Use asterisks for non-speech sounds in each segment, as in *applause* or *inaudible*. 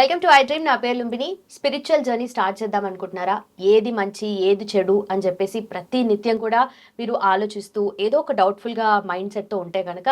Welcome to I dream. నా పేరు Lumbini. Spiritual journey start చేద్దాం అనుకుంటున్నారా? ఏది మంచి ఏది చెడు అని చెప్పేసి ప్రతి నిత్యం కూడా మీరు ఆలోచిస్తూ ఏదో ఒక డౌట్ఫుల్గా మైండ్ సెట్తో ఉంటే కనుక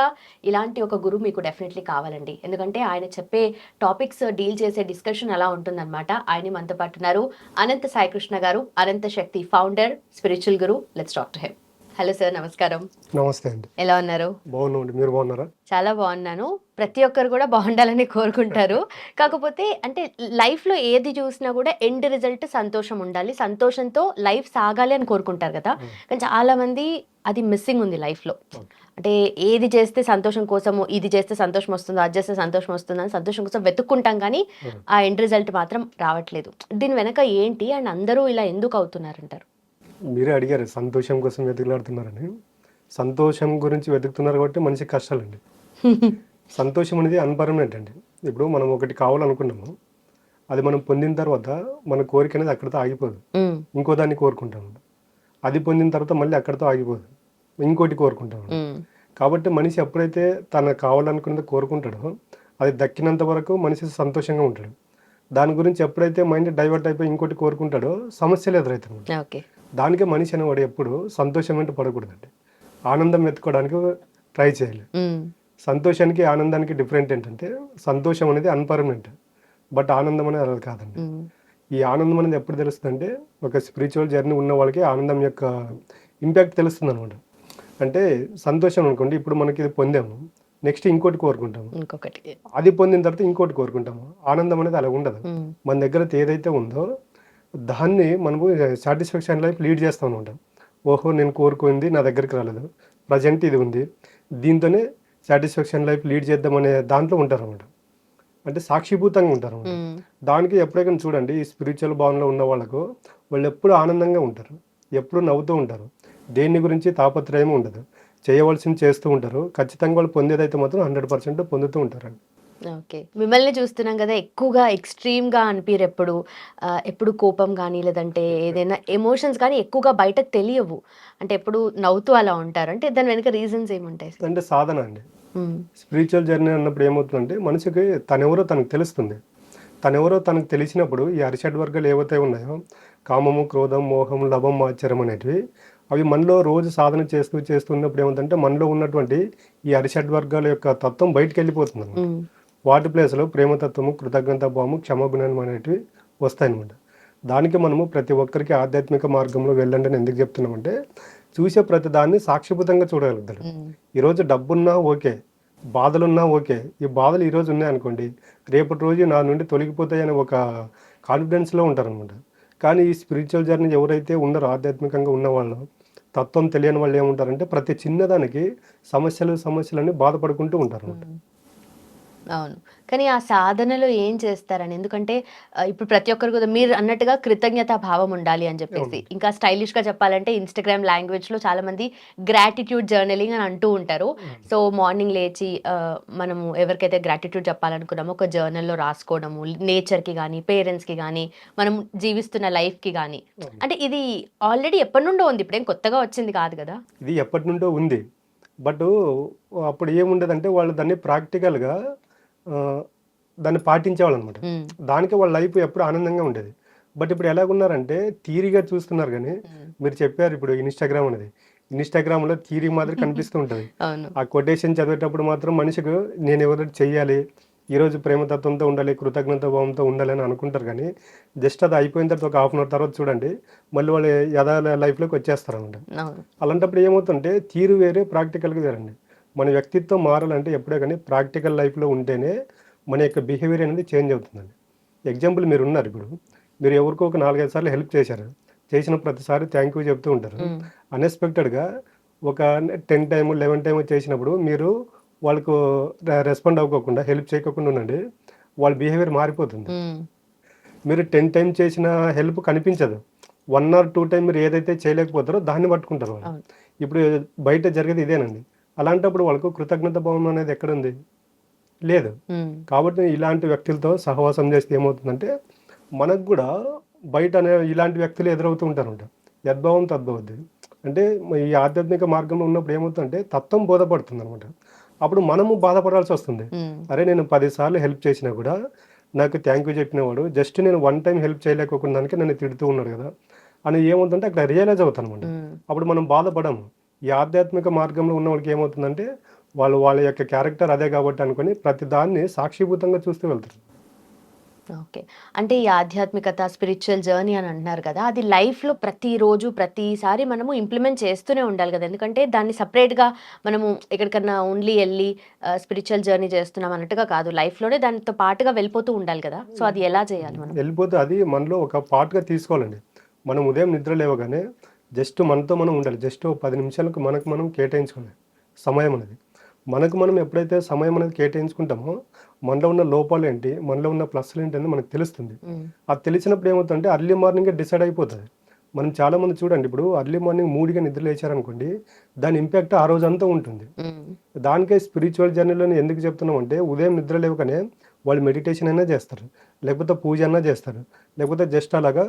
ఇలాంటి ఒక గురువు మీకు డెఫినెట్లీ కావాలండి. ఎందుకంటే ఆయన చెప్పే టాపిక్స్ డీల్ చేసే డిస్కషన్ అలా ఉంటుందన్నమాట. ఆయన మనతో పాటున్నారు అనంత సాయికృష్ణ గారు Anantha Shakti founder spiritual guru let's doctor him hello sir నమస్కారం. నమస్తే అండి. ఎలా ఉన్నారు? బాగున్నామండి. మీరు బాగున్నారా? చాలా బాగున్నాను. ప్రతి ఒక్కరు కూడా బాగుండాలని కోరుకుంటారు. కాకపోతే అంటే లైఫ్లో ఏది చూసినా కూడా ఎండ్ రిజల్ట్ సంతోషం ఉండాలి. సంతోషంతో లైఫ్ సాగాలి అని కోరుకుంటారు కదా. కానీ చాలా మంది అది మిస్సింగ్ ఉంది లైఫ్లో. అంటే ఏది చేస్తే సంతోషం కోసము ఇది చేస్తే సంతోషం వస్తుందో అది చేస్తే సంతోషం వస్తుందో అని సంతోషం కోసం వెతుక్కుంటాం కానీ. ఆ ఎండ్ రిజల్ట్ మాత్రం రావట్లేదు. దీని వెనక ఏంటి? అండ్ అందరూ ఇలా ఎందుకు అవుతున్నారంటారు? మీరే అడిగారు సంతోషం కోసం వెతుకులాడుతున్నారని. సంతోషం గురించి వెతుకుతున్నారు కాబట్టి మనిషికి కష్టాలండి. *laughs* సంతోషం అనేది అన్పర్మనెంట్ అండి. ఇప్పుడు మనం ఒకటి కావాలనుకున్నాము అది మనం పొందిన తర్వాత మన కోరిక అనేది అక్కడితో ఆగిపోదు. ఇంకో దాన్ని కోరుకుంటాము. అది పొందిన తర్వాత మళ్ళీ అక్కడితో ఆగిపోదు. ఇంకోటి కోరుకుంటాము. కాబట్టి మనిషి ఎప్పుడైతే తన కావాలనుకున్నది కోరుకుంటాడో అది దక్కినంత వరకు మనిషి సంతోషంగా ఉంటాడు. దాని గురించి ఎప్పుడైతే మైండ్ డైవర్ట్ అయిపోయి ఇంకోటి కోరుకుంటాడో సమస్యలు ఎదురవుతాయి ఓకే. దానికే మనిషి అనేవాడు ఎప్పుడు సంతోషం వెంట పడకూడదండి. ఆనందం వెతుకోవడానికి ట్రై చేయాలి. సంతోషానికి ఆనందానికి డిఫరెంట్ ఏంటంటే సంతోషం అనేది అన్పర్మనెంట్ బట్ ఆనందం అనేది అలా కాదండి. ఈ ఆనందం అనేది ఎప్పుడు తెలుస్తుందంటే ఒక స్పిరిచువల్ జర్నీ ఉన్న వాళ్ళకి ఆనందం యొక్క ఇంపాక్ట్ తెలుస్తుంది అనమాట అంటే సంతోషం అనుకోండి ఇప్పుడు మనకి ఇది పొందాము. నెక్స్ట్ ఇంకోటి కోరుకుంటాము. ఇంకొకటి. అది పొందిన తర్వాత ఇంకోటి కోరుకుంటాము. ఆనందం అనేది అలా ఉండదు. మన దగ్గర ఏదైతే ఉందో దాన్ని మనము సాటిస్ఫాక్షన్ లైఫ్ లీడ్ చేస్తూ ఉంటాం ఓహో నేను కోరుకుంది నా దగ్గరికి రాలేదు. ప్రజెంట్ ఇది ఉంది. దీంతోనే సాటిస్ఫాక్షన్ లైఫ్ లీడ్ చేద్దామనే దాంట్లో ఉంటారు అనమాట. అంటే సాక్షిభూతంగా ఉంటారు దానికి ఎప్పుడైనా చూడండి ఈ స్పిరిచువల్ భావనలో ఉన్న వాళ్ళకు వాళ్ళు ఎప్పుడు ఆనందంగా ఉంటారు. ఎప్పుడు నవ్వుతూ ఉంటారు. దేని గురించి తాపత్రయం ఉండదు. చేయవలసింది చేస్తూ ఉంటారు. ఖచ్చితంగా వాళ్ళు పొందేదైతే మాత్రం హండ్రెడ్ పర్సెంట్ పొందుతూ ఉంటారండి. ఓకే. మిమ్మల్ని చూస్తున్నాం కదా ఎక్కువగా ఎక్స్ట్రీమ్గా అనిపిరు ఎప్పుడు ఎప్పుడు కోపం కానీ లేదంటే ఏదైనా ఎమోషన్స్ కానీ ఎక్కువగా బయటకు తెలియవు. అంటే ఎప్పుడు నవ్వుతూ అలా ఉంటారు. అంటే దాని వెనుక రీజన్స్ ఏముంటాయి? అంటే సాధన అండి. స్పిరిచువల్ జర్నీ అన్నప్పుడు ఏమవుతుందంటే మనిషికి తనెవరో తనకు తెలుస్తుంది. తనెవరో తనకు తెలిసినప్పుడు ఈ అరిషడ్ వర్గాలు ఏవైతే ఉన్నాయో కామము క్రోధం మోహం లభం ఆశ్చర్యం అనేటివి అవి మనలో రోజు సాధన చేస్తూ చేస్తున్నప్పుడు ఏమవుతుందంటే మనలో ఉన్నటువంటి ఈ అరిషడ్ వర్గాల యొక్క తత్వం బయటికి వెళ్ళిపోతుంది అన్నమాట. వాటి ప్లేస్లో ప్రేమతత్వము కృతజ్ఞత భావము క్షమాగుణం అనేటివి వస్తాయన్నమాట దానికి మనము ప్రతి ఒక్కరికి ఆధ్యాత్మిక మార్గంలో వెళ్ళండి అని ఎందుకు చెప్తున్నామంటే చూసే ప్రతి దాన్ని సాక్షిభూతంగా చూడగలుగుతాడు ఈరోజు డబ్బున్నా ఓకే బాధలున్నా ఓకే ఈ బాధలు ఈరోజు ఉన్నాయనుకోండి రేపటి రోజు నా నుండి తొలగిపోతాయని ఒక కాన్ఫిడెన్స్లో ఉంటారనమాట. కానీ ఈ స్పిరిచువల్ జర్నీ ఎవరైతే ఉన్నారో ఆధ్యాత్మికంగా ఉన్న వాళ్ళు తత్వం తెలియని వాళ్ళు ఏముంటారంటే ప్రతి చిన్నదానికి సమస్యలు సమస్యలని బాధపడుకుంటూ ఉంటారు అవును. కానీ ఆ సాధనలో ఏం చేస్తారని? ఎందుకంటే ఇప్పుడు ప్రతి ఒక్కరు కూడా మీరు అన్నట్టుగా కృతజ్ఞత భావం ఉండాలి అని చెప్పేసి. ఇంకా స్టైలిష్గా చెప్పాలంటే ఇన్స్టాగ్రామ్ లాంగ్వేజ్లో చాలా మంది గ్రాటిట్యూడ్ జర్నలింగ్ అని అంటూ ఉంటారు. సో మార్నింగ్ లేచి మనము ఎవరికైతే గ్రాటిట్యూడ్ చెప్పాలనుకున్నామో ఒక జర్నల్లో రాసుకోవడము నేచర్కి కానీ పేరెంట్స్కి కానీ మనం జీవిస్తున్న లైఫ్కి కానీ అంటే ఇది ఆల్రెడీ ఎప్పటి నుండో ఉంది. ఇప్పుడేం కొత్తగా వచ్చింది కాదు కదా. ఇది ఎప్పటి నుండో ఉంది. బట్ అప్పుడు ఏముండదంటే వాళ్ళు దాన్ని ప్రాక్టికల్గా దాన్ని పాటించేవాళ్ళు ఉమ్, దానికి వాళ్ళ లైఫ్ ఎప్పుడు ఆనందంగా ఉండేది. బట్ ఇప్పుడు ఎలాగున్నారంటే థీరీగా చూస్తున్నారు కానీ మీరు చెప్పారు ఇప్పుడు ఇన్స్టాగ్రామ్ అనేది. ఇన్స్టాగ్రామ్లో థీరీ మాదిరి *laughs* కనిపిస్తూ ఉంటుంది. ఆ కొటేషన్ చదివేటప్పుడు మాత్రం మనిషికి నేను ఎవరు చెయ్యాలి? ఈరోజు ప్రేమతత్వంతో ఉండాలి కృతజ్ఞత భావంతో ఉండాలి అని అనుకుంటారు కానీ జస్ట్ అది అయిపోయిన తర్వాత ఒక హాఫ్ అన్ అవర్ తర్వాత చూడండి మళ్ళీ వాళ్ళు యథా లైఫ్లోకి వచ్చేస్తారు అనమాట అలాంటప్పుడు ఏమవుతుంటే తీరు వేరే ప్రాక్టికల్గా వేరండి. మన వ్యక్తిత్వం మారాలంటే ఎప్పుడే కానీ ప్రాక్టికల్ లైఫ్లో ఉంటేనే మన యొక్క బిహేవియర్ అనేది చేంజ్ అవుతుందండి. ఎగ్జాంపుల్ మీరు ఉన్నారు ఇప్పుడు. మీరు ఎవరికో ఒక నాలుగైదు సార్లు హెల్ప్ చేశారు. చేసిన ప్రతిసారి థ్యాంక్ యూ చెప్తూ ఉంటారు. అన్ఎక్స్పెక్టెడ్గా ఒక టెన్ టైమ్ లెవెన్ టైమ్ చేసినప్పుడు మీరు వాళ్ళకు రెస్పాండ్ అవ్వకోకుండా హెల్ప్ చేయకోకుండా ఉండండి. వాళ్ళ బిహేవియర్ మారిపోతుంది. మీరు టెన్ టైం చేసిన హెల్ప్ కనిపించదు. వన్ ఆర్ టూ టైం మీరు ఏదైతే చేయలేకపోతారో దాన్ని పట్టుకుంటారు వాళ్ళు. ఇప్పుడు బయట జరిగేది ఇదేనండి. అలాంటప్పుడు వాళ్ళకు కృతజ్ఞత భావం అనేది ఎక్కడుంది? లేదు. కాబట్టి ఇలాంటి వ్యక్తులతో సహవాసం చేస్తే ఏమవుతుందంటే మనకు కూడా బయట అనే ఇలాంటి వ్యక్తులు ఎదురవుతూ ఉంటారంట. యద్భావం తద్భవద్ది. అంటే ఈ ఆధ్యాత్మిక మార్గంలో ఉన్నప్పుడు ఏమవుతుందంటే తత్వం బోధపడుతుంది అనమాట అప్పుడు మనము బాధపడాల్సి వస్తుంది. అరే నేను పదిసార్లు హెల్ప్ చేసినా కూడా నాకు థ్యాంక్ యూ చెప్పినవాడు జస్ట్ నేను వన్ టైం హెల్ప్ చేయలేకపోకుండా దానికి నన్ను తిడుతూ ఉన్నాడు కదా అని ఏమవుతుందంటే అక్కడ రియలైజ్ అవుతాను అనమాట అప్పుడు మనం బాధపడము. ఈ ఆధ్యాత్మిక మార్గంలో ఉన్న వాళ్ళకి ఏమవుతుందంటే వాళ్ళు వాళ్ళ యొక్క క్యారెక్టర్ అదే కాబట్టి అనుకొని ప్రతి దాన్ని సాక్షిభూతంగా చూస్తూ వెళ్తారు. ఓకే. అంటే ఈ ఆధ్యాత్మికత స్పిరిచువల్ జర్నీ అని అంటున్నారు కదా అది లైఫ్లో ప్రతిరోజు ప్రతిసారి మనము ఇంప్లిమెంట్ చేస్తూనే ఉండాలి కదా. ఎందుకంటే దాన్ని సపరేట్గా మనము ఎక్కడికన్నా ఓన్లీ వెళ్ళి స్పిరిచువల్ జర్నీ చేస్తున్నాం అన్నట్టుగా కాదు. లైఫ్లోనే దానితో పాటుగా వెళ్ళిపోతూ ఉండాలి కదా. సో అది ఎలా చేయాలి మనం? వెళ్ళిపోతే అది మనలో ఒక పార్ట్గా తీసుకోవాలండి. మనం ఉదయం నిద్ర లేవగానే జస్ట్ మనతో మనం ఉండాలి. జస్ట్ పది నిమిషాలకు మనకు మనం కేటాయించుకోవాలి. సమయం అనేది. మనకు మనం ఎప్పుడైతే సమయం అనేది కేటాయించుకుంటామో మనలో ఉన్న లోపాలు ఏంటి మనలో ఉన్న ప్లస్లు ఏంటి అనేది మనకు తెలుస్తుంది. అది తెలిసినప్పుడు ఏమవుతుందంటే అర్లీ మార్నింగే డిసైడ్ అయిపోతుంది. మనం చాలామంది చూడండి ఇప్పుడు అర్లీ మార్నింగ్ మూడుగా నిద్ర లేచారనుకోండి దాని ఇంపాక్ట్ ఆ రోజు అంతా ఉంటుంది దానికే స్పిరిచువల్ జర్నీలో ఎందుకు చెప్తున్నాం అంటే ఉదయం నిద్ర లేవగానే వాళ్ళు మెడిటేషన్ అయినా చేస్తారు. లేకపోతే పూజ అయినా చేస్తారు. లేకపోతే జస్ట్ అలాగా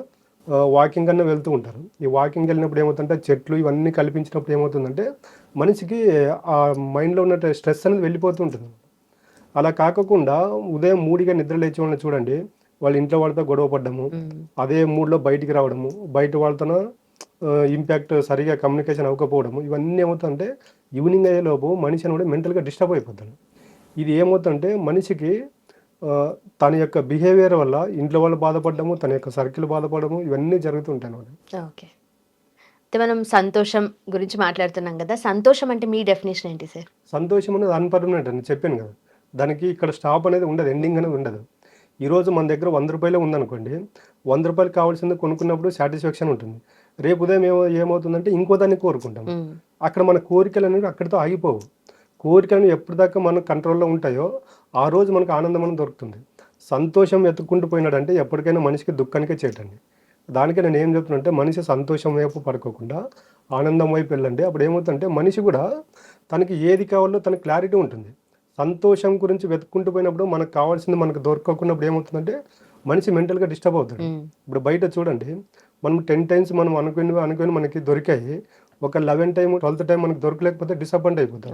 వాకింగ్ అన్న వెళ్తూ ఉంటారు. ఈ వాకింగ్ వెళ్ళినప్పుడు ఏమవుతుందంటే చెట్లు ఇవన్నీ కల్పించినప్పుడు ఏమవుతుందంటే మనిషికి ఆ మైండ్లో ఉన్న స్ట్రెస్ అనేది వెళ్ళిపోతూ ఉంటుంది అలా కాకుండా ఉదయం మూడిగా నిద్ర లేచే వాళ్ళని చూడండి. వాళ్ళ ఇంట్లో వాళ్ళతో గొడవ పడ్డము అదే మూడ్లో బయటికి రావడము బయట వాళ్ళతో ఇంపాక్ట్ సరిగా కమ్యూనికేషన్ అవ్వకపోవడము ఇవన్నీ ఏమవుతుందంటే ఈవినింగ్ అయ్యేలోపు మనిషి అని కూడా మెంటల్గా డిస్టర్బ్ అయిపోతాడు. ఇది ఏమవుతుందంటే మనిషికి తన యొక్క బిహేవియర్ వల్ల ఇంట్లో వాళ్ళు బాధపడము తన యొక్క సర్కిల్ బాధపడము ఇవన్నీ జరుగుతుంటాయి అన్నమాట ఓకే. మనం సంతోషం గురించి మాట్లాడుతున్నాం కదా సంతోషం అంటే మీ డెఫినేషన్ ఏంటి సార్ సంతోషం అనేది అన్పర్మనెంట్ అని చెప్పాను కదా. దానికి ఇక్కడ స్టాప్ అనేది ఉండదు ఎండింగ్ అనేది ఉండదు. ఈరోజు మన దగ్గర వంద రూపాయలే ఉందనుకోండి వంద రూపాయలు కావాల్సింది కొనుక్కున్నప్పుడు సాటిస్ఫాక్షన్ ఉంటుంది. రేపు ఉదయం ఏమో ఏమవుతుందంటే ఇంకో దాన్ని కోరుకుంటాం. అక్కడ మన కోరికలు అనేవి అక్కడితో ఆగిపోవు. కోరికలు ఎప్పటిదాకా మన కంట్రోల్లో ఉంటాయో ఆ రోజు మనకు ఆనందం అనేది దొరుకుతుంది. సంతోషం వెతుక్కుంటూ పోయినాడంటే ఎప్పటికైనా మనిషికి దుఃఖానికే చేయటండి దానికి నేను ఏం చెప్తున్నంటే మనిషి సంతోషం వైపు పడుకోకుండా ఆనందం వైపు వెళ్ళండి. అప్పుడు ఏమవుతుందంటే మనిషి కూడా తనకి ఏది కావాలో తనకి క్లారిటీ ఉంటుంది. సంతోషం గురించి వెతుక్కుంటూ పోయినప్పుడు మనకు కావాల్సింది మనకు దొరకకున్నప్పుడు ఏమవుతుందంటే మనిషి మెంటల్గా డిస్టర్బ్ అవుతాడు. ఇప్పుడు బయట చూడండి మనం టెన్ టైమ్స్ మనం అనుకుని అనుకుని మనకి దొరికాయి. ఒక లెవెన్ టైం ట్వెల్త్ టైం మనకి దొరకలేకపోతే డిసప్పాయింట్ అయిపోతాం.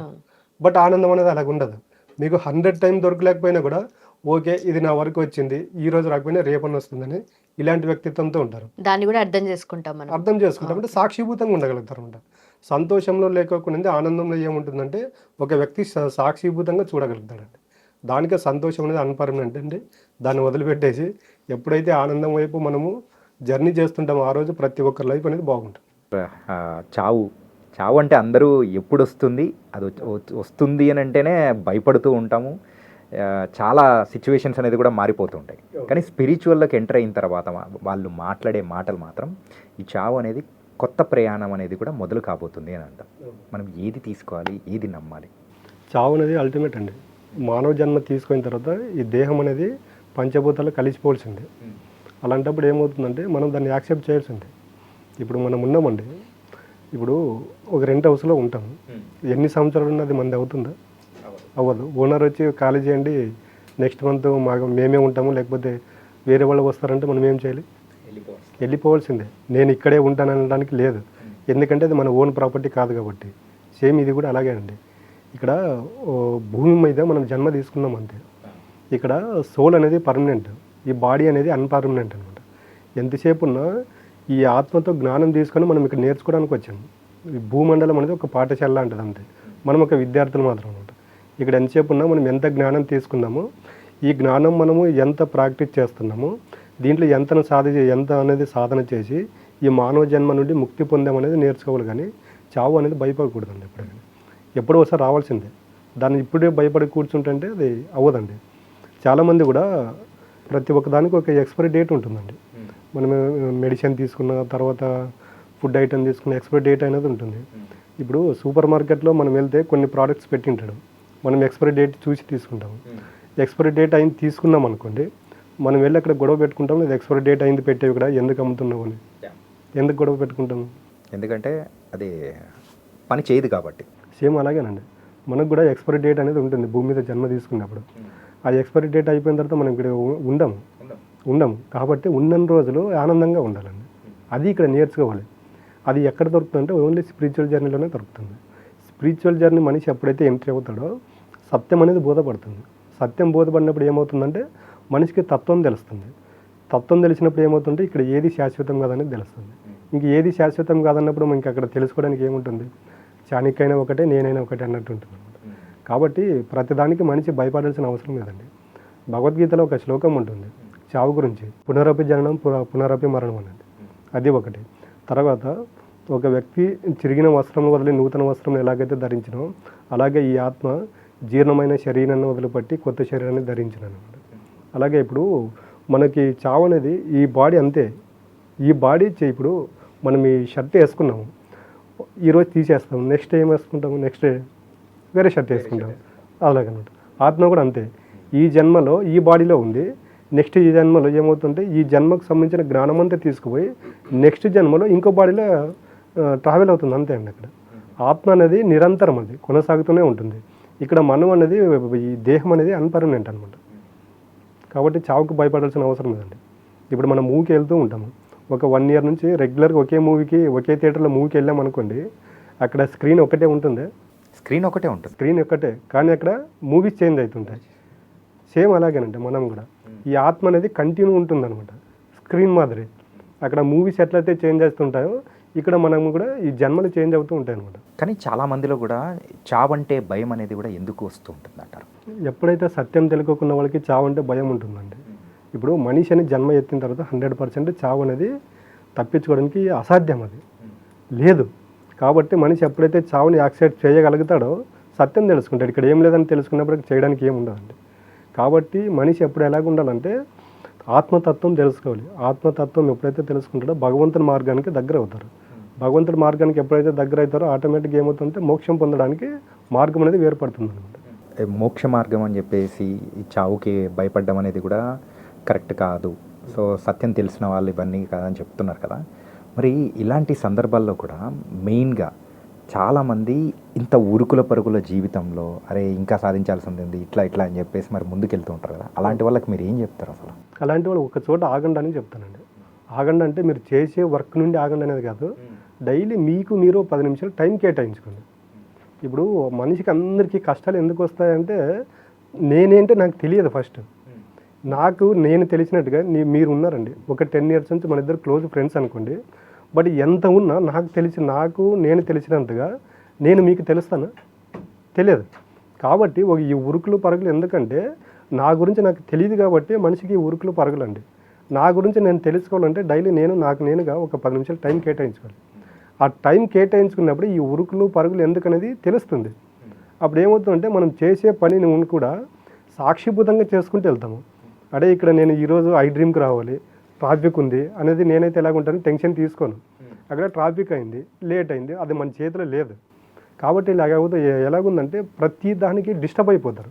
బట్ ఆనందం అనేది అలాగ ఉండదు మీకు హండ్రెడ్ టైం దొరకలేకపోయినా కూడా ఓకే ఇది నా వరకు వచ్చింది ఈ రోజు రాకపోయినా రేపని వస్తుందని ఇలాంటి వ్యక్తిత్వంతో ఉంటారు. దాన్ని కూడా అర్థం చేసుకుంటాం మనం. అర్థం చేసుకుంటాం. అంటే సాక్షిభూతంగా ఉండగలుగుతారు అనమాట సంతోషంలో లేకోకుండా ఆనందంలో ఏముంటుందంటే ఒక వ్యక్తి సాక్షిభూతంగా చూడగలుగుతాడండి. దానికే సంతోషం అనేది అన్పర్మనెంట్ అండి. దాన్ని వదిలిపెట్టేసి ఎప్పుడైతే ఆనందం వైపు మనము జర్నీ చేస్తుంటామో ఆ రోజు ప్రతి ఒక్కరి లైఫ్ అనేది బాగుంటుంది. చావు. చావు అంటే అందరూ ఎప్పుడు వస్తుంది అది వస్తుంది అని అంటేనే భయపడుతూ ఉంటాము. చాలా సిచ్యువేషన్స్ అనేది కూడా మారిపోతూ ఉంటాయి కానీ స్పిరిచువల్లోకి ఎంటర్ అయిన తర్వాత వాళ్ళు మాట్లాడే మాటలు మాత్రం ఈ చావు అనేది కొత్త ప్రయాణం అనేది కూడా మొదలు కాబోతుంది అని అంటాం. మనం ఏది తీసుకోవాలి? ఏది నమ్మాలి? చావు అనేది అల్టిమేట్ అండి. మానవ జన్మ తీసుకున్న తర్వాత ఈ దేహం అనేది పంచభూతాలు కలిసిపోవాల్సిందే. అలాంటప్పుడు ఏమవుతుందంటే మనం దాన్ని యాక్సెప్ట్ చేయాల్సిందే. ఇప్పుడు మనం ఉన్నామండి. ఇప్పుడు ఒక రెంట్ హౌస్లో ఉంటాం. ఎన్ని సంవత్సరాలు ఉన్నది మంది అవుతుందా? అవ్వదు. ఓనర్ వచ్చి ఖాళీ చేయండి నెక్స్ట్ మంత్ మాకు మేమే ఉంటాము లేకపోతే వేరే వాళ్ళు వస్తారంటే మనం ఏం చేయాలి? వెళ్ళిపోవాల్సిందే. నేను ఇక్కడే ఉంటాను అనడానికి లేదు. ఎందుకంటే అది మన ఓన్ ప్రాపర్టీ కాదు కాబట్టి. సేమ్ ఇది కూడా అలాగే అండి. ఇక్కడ భూమి మీద మనం జన్మ తీసుకున్నాం అంతే. ఇక్కడ సోల్ అనేది పర్మనెంట్. ఈ బాడీ అనేది అన్పర్మనెంట్ అనమాట ఎంతసేపు ఉన్నా ఈ ఆత్మతో జ్ఞానం తీసుకొని మనం ఇక్కడ నేర్చుకోవడానికి వచ్చాము ఈ భూమండలం అనేది ఒక పాఠశాల లాంటిది అంతే. మనం ఒక విద్యార్థులు మాత్రం అనమాట. ఇక్కడ ఎంతసేపు ఉన్నా మనం ఎంత జ్ఞానం తీసుకున్నామో ఈ జ్ఞానం మనము ఎంత ప్రాక్టీస్ చేస్తున్నామో దీంట్లో ఎంత సాధి ఎంత అనేది సాధన చేసి ఈ మానవ జన్మ నుండి ముక్తి పొందామనేది నేర్చుకోవాలి కానీ చావు అనేది భయపడకూడదండి ఎప్పుడైనా. ఎప్పుడో ఒకసారి రావాల్సిందే. దాన్ని ఇప్పుడే భయపడి కూర్చుంటుంటే అది అవ్వదండి. చాలామంది కూడా ప్రతి ఒక్కదానికి ఒక ఎక్స్పైరీ డేట్ ఉంటుందండి. మనం మెడిసిన్ తీసుకున్న తర్వాత ఫుడ్ ఐటమ్ తీసుకున్న ఎక్స్పైరీ డేట్ అనేది ఉంటుంది. ఇప్పుడు సూపర్ మార్కెట్లో మనం వెళ్తే కొన్ని ప్రోడక్ట్స్ పెట్టింటాడు. మనం ఎక్స్పైరీ డేట్ చూసి తీసుకుంటాము ఎక్స్పైరీ డేట్ అయింది తీసుకున్నాం అనుకోండి మనం వెళ్ళి అక్కడ గొడవ పెట్టుకుంటాం ఇది ఎక్స్పైరీ డేట్ అయింది పెట్టేవి కూడా ఎందుకు అమ్ముతున్నావు అని. ఎందుకు గొడవ పెట్టుకుంటాము ఎందుకంటే అది పని చేయదు కాబట్టి. సేమ్ అలాగేనండి. మనకు కూడా ఎక్స్పైరీ డేట్ అనేది ఉంటుంది భూమి మీద జన్మ తీసుకున్నప్పుడు. ఆ ఎక్స్పైరీ డేట్ అయిపోయిన తర్వాత మనం ఇక్కడ ఉండము ఉండము. కాబట్టి ఉన్నన్ని రోజులు ఆనందంగా ఉండాలండి. అది ఇక్కడ నేర్చుకోవాలి అది ఎక్కడ దొరుకుతుందంటే ఓన్లీ స్పిరిచువల్ జర్నీలోనే దొరుకుతుంది. స్పిరిచువల్ జర్నీ మనిషి ఎప్పుడైతే ఎంట్రీ అవుతాడో సత్యం అనేది బోధపడుతుంది. సత్యం బోధపడినప్పుడు ఏమవుతుందంటే మనిషికి తత్వం తెలుస్తుంది. తత్వం తెలిసినప్పుడు ఏమవుతుంటే ఇక్కడ ఏది శాశ్వతం కాదనేది తెలుస్తుంది. ఇంక ఏది శాశ్వతం కాదన్నప్పుడు మనకి అక్కడ తెలుసుకోవడానికి ఏముంటుంది? చాణికైనా ఒకటే నేనైనా ఒకటే అన్నట్టు ఉంటుంది. కాబట్టి ప్రతిదానికి మనిషి భయపడాల్సిన అవసరం లేదండి. భగవద్గీతలో ఒక శ్లోకం ఉంటుంది. చావు గురించి. పునరపి జననం పున- పునరపి మరణం అనేది అది ఒకటి. తర్వాత ఒక వ్యక్తి చిరిగిన వస్త్రం వదిలి నూతన వస్త్రం ఎలాగైతే ధరించినో అలాగే ఈ ఆత్మ జీర్ణమైన శరీరాన్ని వదిలిపెట్టి కొత్త శరీరాన్ని ధరించిన అలాగే ఇప్పుడు మనకి చావు అనేది ఈ బాడీ అంతే. ఈ బాడీ చే- ఇప్పుడు మనం ఈ షర్ట్ వేసుకున్నాము. ఈరోజు తీసేస్తాం నెక్స్ట్ ఏం వేసుకుంటాము? నెక్స్ట్ డే వేరే షర్ట్ వేసుకుంటాం అలాగనమాట. ఆత్మ కూడా అంతే. ఈ జన్మలో ఈ బాడీలో ఉంది. నెక్స్ట్ ఈ జన్మలో ఏమవుతుంటే ఈ జన్మకు సంబంధించిన జ్ఞానం అంతా తీసుకుపోయి నెక్స్ట్ జన్మలో ఇంకో బాడీలో ట్రావెల్ అవుతుంది అంతే అండి అక్కడ. ఆత్మ అనేది నిరంతరం అది కొనసాగుతూనే ఉంటుంది. ఇక్కడ మనం అనేది ఈ దేహం అనేది అన్పర్మనెంట్ అనమాట కాబట్టి చావుకు భయపడాల్సిన అవసరం లేదండి. ఇప్పుడు మనం మూవీకి వెళ్తూ ఉంటాము. ఒక వన్ ఇయర్ నుంచి రెగ్యులర్గా ఒకే మూవీకి ఒకే థియేటర్లో మూవీకి వెళ్ళాం అనుకోండి అక్కడ స్క్రీన్ ఒకటే ఉంటుంది. స్క్రీన్ ఒకటే ఉంటుంది. స్క్రీన్ ఒక్కటే కానీ అక్కడ మూవీస్ చేంజ్ అవుతుంటాయి. సేమ్ అలాగేనండి మనం కూడా. ఈ ఆత్మ అనేది కంటిన్యూ ఉంటుందన్నమాట. స్క్రీన్ మాదిరి. అక్కడ మూవీస్ ఎట్లయితే చేంజ్ చేస్తుంటాయో ఇక్కడ మనం కూడా ఈ జన్మలు చేంజ్ అవుతూ ఉంటాయి అనమాట కానీ చాలా మందిలో కూడా చావంటే భయం అనేది కూడా ఎందుకు వస్తూ ఉంటుంది అంటారు? ఎప్పుడైతే సత్యం తెలుసుకోకున్న వాళ్ళకి చావు అంటే భయం ఉంటుందండి. ఇప్పుడు మనిషి అని జన్మ ఎత్తిన తర్వాత హండ్రెడ్ పర్సెంట్ చావు అనేది తప్పించుకోవడానికి అసాధ్యం అది. లేదు. కాబట్టి మనిషి ఎప్పుడైతే చావుని యాక్సెప్ట్ చేయగలుగుతాడో సత్యం తెలుసుకుంటాడు. ఇక్కడ ఏం లేదని తెలుసుకున్నప్పుడు చేయడానికి ఏం ఉండదండి. కాబట్టి మనిషి ఎప్పుడు ఎలాగ ఉండాలంటే ఆత్మతత్వం తెలుసుకోవాలి. ఆత్మతత్వం ఎప్పుడైతే తెలుసుకుంటాడో భగవంతుని మార్గానికి దగ్గర అవుతారు భగవంతుడి మార్గానికి ఎప్పుడైతే దగ్గర అవుతారో ఆటోమేటిక్గా ఏమవుతుందంటే మోక్షం పొందడానికి మార్గం అనేది ఏర్పడుతుంది అనమాట మోక్ష మార్గం అని చెప్పేసి ఈ చావుకి భయపడడం అనేది కూడా కరెక్ట్ కాదు. సో సత్యం తెలిసిన వాళ్ళు ఇవన్నీ కాదని చెప్తున్నారు కదా. మరి ఇలాంటి సందర్భాల్లో కూడా మెయిన్గా చాలామంది ఇంత ఉరుకుల పరుగుల జీవితంలో అరే ఇంకా సాధించాల్సి ఉంది ఇట్లా ఇట్లా అని చెప్పేసి మరి ముందుకెళ్తూ ఉంటారు కదా. అలాంటి వాళ్ళకి మీరు ఏం చెప్తారు అసలు? అలాంటి వాళ్ళు ఒక చోట ఆగండి అని చెప్తానండి. ఆగండి అంటే మీరు చేసే వర్క్ నుండి ఆగండి అనేది కాదు. డైలీ మీకు మీరు పది నిమిషాలు టైం కేటాయించుకోండి. ఇప్పుడు మనిషికి అందరికీ కష్టాలు ఎందుకు వస్తాయంటే నేనేంటే నాకు తెలియదు ఫస్ట్. నాకు నేను తెలిసినట్టుగా మీరు ఉన్నారండి. ఒక టెన్ ఇయర్స్ నుంచి మన ఇద్దరు క్లోజ్ ఫ్రెండ్స్ అనుకోండి. బట్ ఎంత ఉన్నా నాకు తెలిసి నాకు నేను తెలిసినంతగా నేను మీకు తెలుస్తానా? తెలియదు. కాబట్టి ఒక ఈ ఉరుకులు పరుగులు ఎందుకంటే నా గురించి నాకు తెలియదు కాబట్టి మనిషికి ఈ ఉరుకులు పరుగులండి. నా గురించి నేను తెలుసుకోవాలంటే డైలీ నేను నాకు నేనుగా ఒక పది నిమిషాలు టైం కేటాయించుకోవాలి. ఆ టైం కేటాయించుకున్నప్పుడు ఈ ఉరుకులు పరుగులు ఎందుకనేది తెలుస్తుంది. అప్పుడు ఏమవుతుందంటే మనం చేసే పనిని కూడా సాక్షిభూతంగా చేసుకుంటూ వెళ్తాము. అడే ఇక్కడ నేను ఈరోజు ఐ డ్రీమ్కి రావాలి. ట్రాఫిక్ ఉంది అనేది నేనైతే ఎలాగుంటాను టెన్షన్ తీసుకోను. అక్కడ ట్రాఫిక్ అయింది లేట్ అయింది అది మన చేతిలో లేదు. కాబట్టి ఇలాగ అవుతుంది ఎ- ఎలాగుందంటే ప్రతి దానికి డిస్టర్బ్ అయిపోతారు.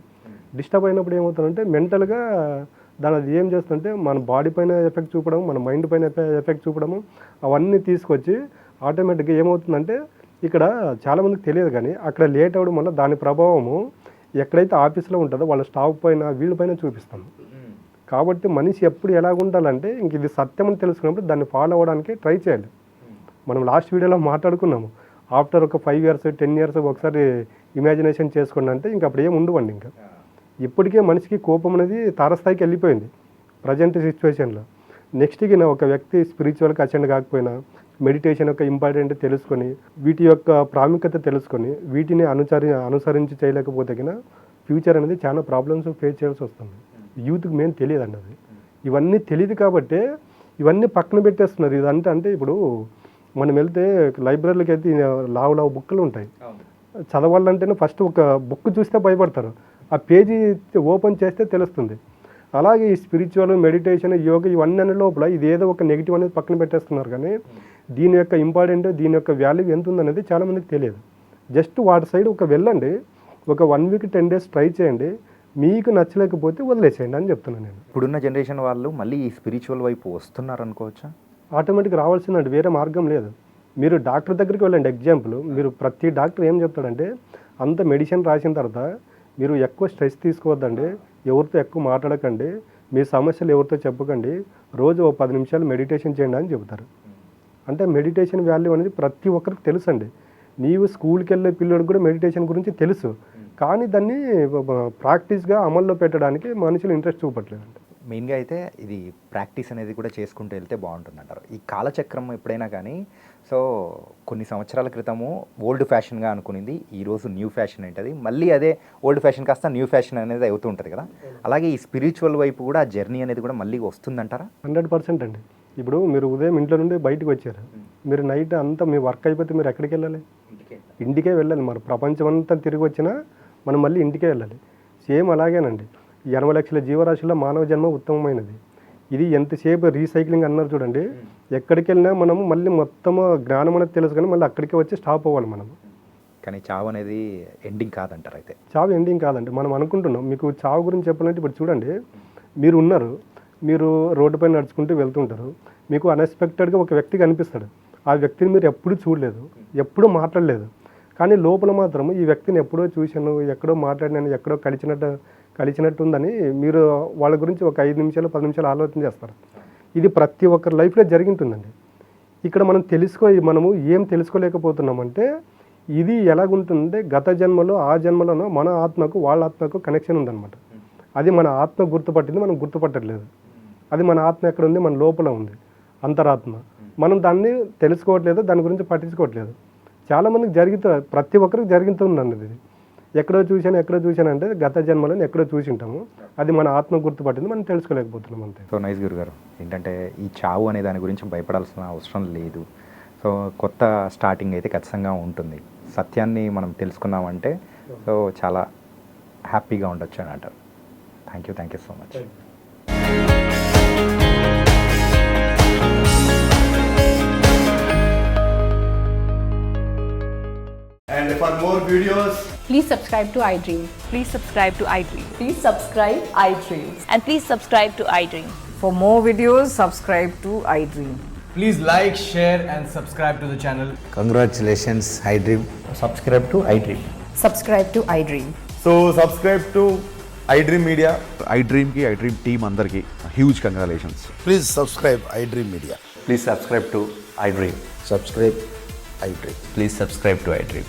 డిస్టర్బ్ అయినప్పుడు ఏమవుతుందంటే మెంటల్గా దాని అది ఏం చేస్తుందంటే మన బాడీ పైన ఎఫెక్ట్ చూపడం మన మైండ్ పైన ఎఫె- ఎఫెక్ట్ చూపడము అవన్నీ తీసుకొచ్చి ఆటోమేటిక్గా ఏమవుతుందంటే ఇక్కడ చాలామందికి తెలియదు కానీ అక్కడ లేట్ అవ్వడం వల్ల దాని ప్రభావము ఎక్కడైతే ఆఫీస్లో ఉంటుందో వాళ్ళ స్టాఫ్ పైన వీళ్ళ పైన చూపిస్తాము. కాబట్టి మనిషి ఎప్పుడు ఎలాగ ఉండాలంటే ఇంక ఇది సత్యం అని తెలుసుకున్నప్పుడు దాన్ని ఫాలో అవ్వడానికి ట్రై చేయాలి. మనం లాస్ట్ వీడియోలో మాట్లాడుకున్నాము. ఆఫ్టర్ ఒక ఫైవ్ ఇయర్స్ టెన్ ఇయర్స్ ఒకసారి ఇమాజినేషన్ చేసుకోండి అంటే ఇంక అప్పుడు ఏం ఉండవండి ఇంకా. ఇప్పటికే మనిషికి కోపం అనేది తారస్థాయికి వెళ్ళిపోయింది ప్రజెంట్ సిచ్యువేషన్లో నెక్స్ట్కి ఒక వ్యక్తి స్పిరిచువల్కి అటెండ్ కాకపోయినా మెడిటేషన్ యొక్క ఇంపార్టెంట్ తెలుసుకొని వీటి యొక్క ప్రాముఖ్యత తెలుసుకొని వీటిని అనుసరి అనుసరించి చేయలేకపోతే ఫ్యూచర్ అనేది చాలా ప్రాబ్లమ్స్ ఫేస్ చేయాల్సి వస్తుంది. యూత్కి మెయిన్ తెలియదు అన్నది ఇవన్నీ తెలియదు కాబట్టే ఇవన్నీ పక్కన పెట్టేస్తున్నారు. ఇదంటే అంటే ఇప్పుడు మనం వెళ్తే లైబ్రరీలోకి అయితే లావు లావు బుక్కులు ఉంటాయి. చదవాలంటేనే ఫస్ట్ ఒక బుక్ చూస్తే భయపడతారు. ఆ పేజీ ఓపెన్ చేస్తే తెలుస్తుంది. అలాగే ఈ స్పిరిచువల్ మెడిటేషన్ యోగా ఇవన్నీ అనే లోపల ఇది ఏదో ఒక నెగిటివ్ అనేది పక్కన పెట్టేస్తున్నారు. కానీ దీని యొక్క ఇంపార్టెంట్ దీని యొక్క వాల్యూ ఎంత ఉందనేది చాలామందికి తెలియదు. జస్ట్ వాటి సైడ్ ఒక వెళ్ళండి. ఒక one week ten days try చేయండి. మీకు నచ్చలేకపోతే వదిలేసేయండి అని చెప్తున్నాను నేను. ఇప్పుడున్న జనరేషన్ వాళ్ళు మళ్ళీ ఈ స్పిరిచువల్ వైపు వస్తున్నారు అనుకోవచ్చా ఆటోమేటిక్ రావాల్సిందండి వేరే మార్గం లేదు. మీరు డాక్టర్ దగ్గరికి వెళ్ళండి ఎగ్జాంపుల్. మీరు ప్రతి డాక్టర్ ఏం చెప్తాడంటే అంత మెడిసిన్ రాసిన తర్వాత మీరు ఎక్కువ స్ట్రెస్ తీసుకోవద్దండి ఎవరితో ఎక్కువ మాట్లాడకండి మీ సమస్యలు ఎవరితో చెప్పకండి రోజు ఓ పది నిమిషాలు మెడిటేషన్ చేయండి అని చెబుతారు. అంటే మెడిటేషన్ వాల్యూ అనేది ప్రతి ఒక్కరికి తెలుసు అండి నీవు స్కూల్కి వెళ్ళే పిల్లడికి కూడా మెడిటేషన్ గురించి తెలుసు. కానీ దాన్ని ప్రాక్టీస్గా అమల్లో పెట్టడానికి మనుషులు ఇంట్రెస్ట్ చూపట్లేదండి మెయిన్గా అయితే ఇది ప్రాక్టీస్ అనేది కూడా చేసుకుంటూ వెళ్తే బాగుంటుంది అంటారు ఈ కాలచక్రం ఎప్పుడైనా కానీ సో కొన్ని సంవత్సరాల క్రితము ఓల్డ్ ఫ్యాషన్గా అనుకునింది ఈరోజు న్యూ ఫ్యాషన్ ఏంటది మళ్ళీ అదే ఓల్డ్ ఫ్యాషన్ కాస్త న్యూ ఫ్యాషన్ అనేది అవుతూ ఉంటుంది కదా. అలాగే ఈ స్పిరిచువల్ వైపు కూడా ఆ జర్నీ అనేది కూడా మళ్ళీ వస్తుందంటారా? హండ్రెడ్ పర్సెంట్ అండి. ఇప్పుడు మీరు ఉదయం ఇంట్లో నుండి బయటకు వచ్చారు. మీరు నైట్ అంతా మీ వర్క్ అయిపోతే మీరు ఎక్కడికి వెళ్ళాలి? ఇంటికే. వెళ్ళాలి. మరి ప్రపంచం అంతా తిరిగి వచ్చినా మనం మళ్ళీ ఇంటికే వెళ్ళాలి. సేమ్ అలాగేనండి. ఎనభై లక్షల జీవరాశుల్లో మానవ జన్మ ఉత్తమమైనది. ఇది ఎంతసేపు రీసైక్లింగ్ అన్నారు చూడండి. ఎక్కడికి వెళ్ళినా మనము మళ్ళీ మొత్తం జ్ఞానం అనేది తెలుసు కానీ మళ్ళీ అక్కడికి వచ్చి స్టాప్ అవ్వాలి మనం కానీ చావు అనేది ఎండింగ్ కాదంటారు అయితే. చావు ఎండింగ్ కాదండి. మనం అనుకుంటున్నాం. మీకు చావు గురించి చెప్పాలంటే ఇప్పుడు చూడండి. మీరు ఉన్నారు. మీరు రోడ్డుపై నడుచుకుంటూ వెళ్తుంటారు. మీకు అన్ఎక్స్పెక్టెడ్గా ఒక వ్యక్తి కనిపిస్తాడు. ఆ వ్యక్తిని మీరు ఎప్పుడూ చూడలేదు. ఎప్పుడూ మాట్లాడలేదు. కానీ లోపల మాత్రం ఈ వ్యక్తిని ఎప్పుడో చూశాను ఎక్కడో మాట్లాడినాను ఎక్కడో కలిసినట్టు కలిసినట్టు ఉందని మీరు వాళ్ళ గురించి ఒక ఐదు నిమిషాలు పది నిమిషాలు ఆలోచన చేస్తారు. ఇది ప్రతి ఒక్కరి లైఫ్లో జరిగింటుందండి. ఇక్కడ మనం తెలుసుకో మనము ఏం తెలుసుకోలేకపోతున్నామంటే ఇది ఎలాగుంటుందంటే గత జన్మలో ఆ జన్మలోనో మన ఆత్మకు వాళ్ళ ఆత్మకు కనెక్షన్ ఉందన్నమాట. అది మన ఆత్మ గుర్తుపట్టింది మనం గుర్తుపట్టట్లేదు. అది మన ఆత్మ ఎక్కడ ఉంది మన లోపల ఉంది. అంతరాత్మ. మనం దాన్ని తెలుసుకోవట్లేదు? దాని గురించి పట్టించుకోవట్లేదు. చాలామందికి జరుగుతూ ప్రతి ఒక్కరికి జరుగుతుందండి ఇది. ఎక్కడో చూశాను ఎక్కడో చూశాను అంటే గత జన్మలో ఎక్కడో చూసి ఉంటాము. అది మన ఆత్మ గుర్తుపట్టింది మనం తెలుసుకోలేకపోతున్నాం అంతే. సో నైస్ గురు గారు ఏంటంటే ఈ చావు అనే దాని గురించి భయపడాల్సిన అవసరం లేదు. సో కొత్త స్టార్టింగ్ అయితే ఖచ్చితంగా ఉంటుంది. సత్యాన్ని మనం తెలుసుకున్నామంటే సో చాలా హ్యాపీగా ఉండొచ్చు అని అంటారు. Thank you thank you so much And for more videos, Please subscribe to iDream. Please subscribe to iDream. Please subscribe iDreams. And please subscribe to iDream. For more videos, subscribe to iDream. please like, share, and subscribe to the channel. Congratulations, iDream. subscribe to iDream. Subscribe to iDream. So, subscribe to iDream Media. I డ్రీమ్కి I dream team అందరికీ huge congratulations Please subscribe iDream Media. Please subscribe to iDream. Subscribe iDream. Please subscribe to iDream. IDream